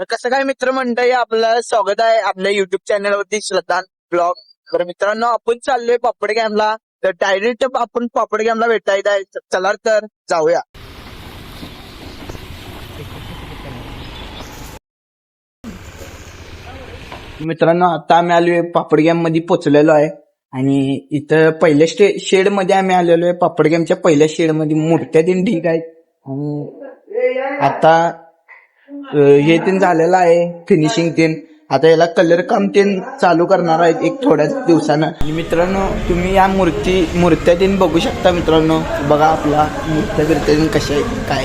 तर कसं काय मित्र म्हणतंय आपलं स्वागत आहे आपल्या युट्यूब चॅनलवरती श्रद्धा ब्लॉग तर मित्रांनो आपण चाललोय पापड गॅमला तर डायरेक्ट आपण पापड गॅमला भेटायचं आहे चला तर जाऊया. मित्रांनो आता आम्ही आलोय पापड गॅममध्ये पोचलेलो आहे. आणि इथं पहिल्या स्टे शेडमध्ये आम्ही आलेलो आहे. पापड गॅमच्या पहिल्या शेडमध्ये मूर्त्या तीन ठीक आहेत. आणि आता हे तीन झालेलं आहे फिनिशिंग तीन. आता याला कलर काम तीन चालू करणार आहेत एक थोड्याच दिवसानं. आणि मित्रांनो तुम्ही या मूर्ती मूर्त्या तीन बघू शकता मित्रांनो. बघा आपला मूर्त्या बिर्त्या तीन कशा आहेत काय?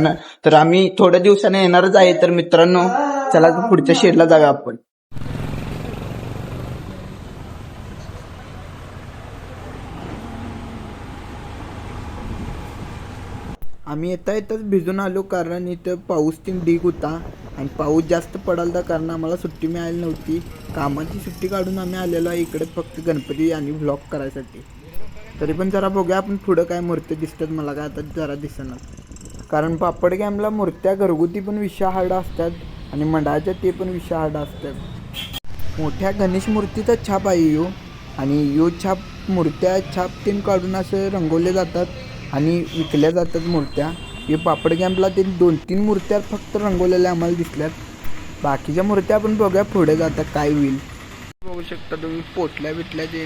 तर आम्ही थोड्या दिवसाने येणारच आहे तर मित्रांनो चला पुढच्या शेडला जाऊया आपण. आम्ही येता येताच भिजून आलो कारण इथं पाऊस तीन ढीग होता आणि पाऊस जास्त पडालता कारण आम्हाला सुट्टी मिळाली नव्हती. कामाची सुट्टी काढून आम्ही आलेलो आहे इकडे फक्त गणपती आणि ब्लॉक करायसाठी. तरी पण जरा बघूया आपण पुढं काय मूर्ती दिसतात मला काय आता जरा दिसणार कारण पापड गॅमला मूर्त्या घरगुती पण विषाहार्ड असतात आणि मंडळाच्या ते पण विषाहार्ड असतात. मोठ्या गणेश मूर्तीचा छाप आहे यो. आणि यो छाप मूर्त्या छाप तीन काढून असे रंगवले जातात आणि विकल्या जातात मूर्त्या. हे पापड गॅम्पला ते दोन तीन मूर्त्या फक्त रंगवलेल्या आम्हाला दिसल्यात. बाकीच्या मूर्त्या आपण बघूया पुढे जातात काय होईल. बघू शकता तुम्ही पोटल्या बिटल्या जे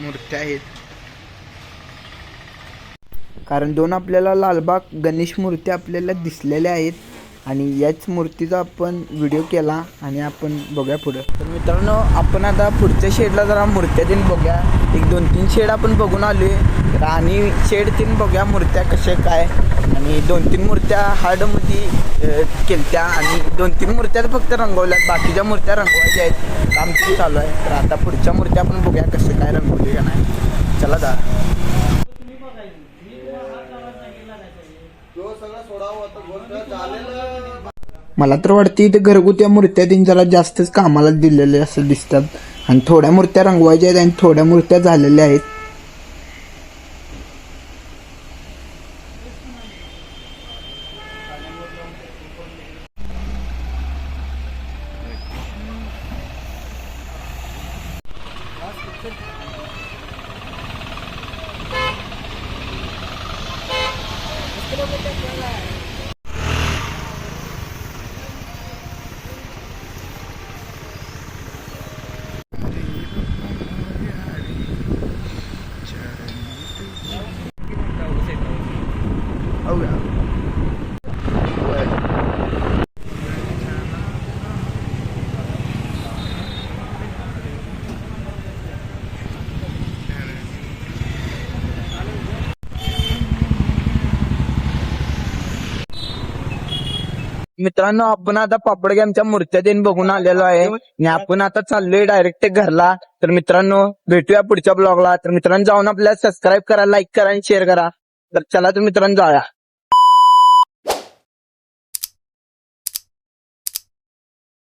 मूर्त्या आहेत कारण दोन आपल्याला लालबाग गणेश मूर्ती आपल्याला दिसलेल्या आहेत आणि याच मूर्तीचा आपण व्हिडिओ केला आणि आपण बघूया पुढं. तर मित्रांनो आपण आता पुढच्या शेडला जरा मूर्त्या तीन बघूया. एक दोन तीन शेड आपण बघून आलोय. तर आणि शेड तीन बघूया मूर्त्या कशा काय. आणि दोन तीन मूर्त्या हार्डमध्ये केलत्या आणि दोन तीन मूर्त्या तर फक्त रंगवल्यात. बाकीच्या मूर्त्या रंगवायच्या आहेत. काम तीन चालू आहे. तर आता पुढच्या मूर्त्या आपण बघूया कसे काय रंगवली का नाही. चला जा मला तर वाटते इथे घरगुती मूर्त्या तीन जरा जास्तच कामाला दिलेले असं दिसतात. आणि थोड्या मूर्त्या रंगवायच्या आहेत आणि थोड्या मूर्त्या झालेल्या आहेत. मित्रांनो आपण आता पापड कॅम्पच्या मूर्त्या देऊन बघून आलेलो आहे. आणि आपण आता चाललोय डायरेक्ट घरला. तर मित्रांनो भेटूया पुढच्या ब्लॉगला तर मित्रांनो जाऊन आपल्याला सबस्क्राईब करा लाईक करा आणि शेअर करा. तर चला तर मित्रांनो जाऊया.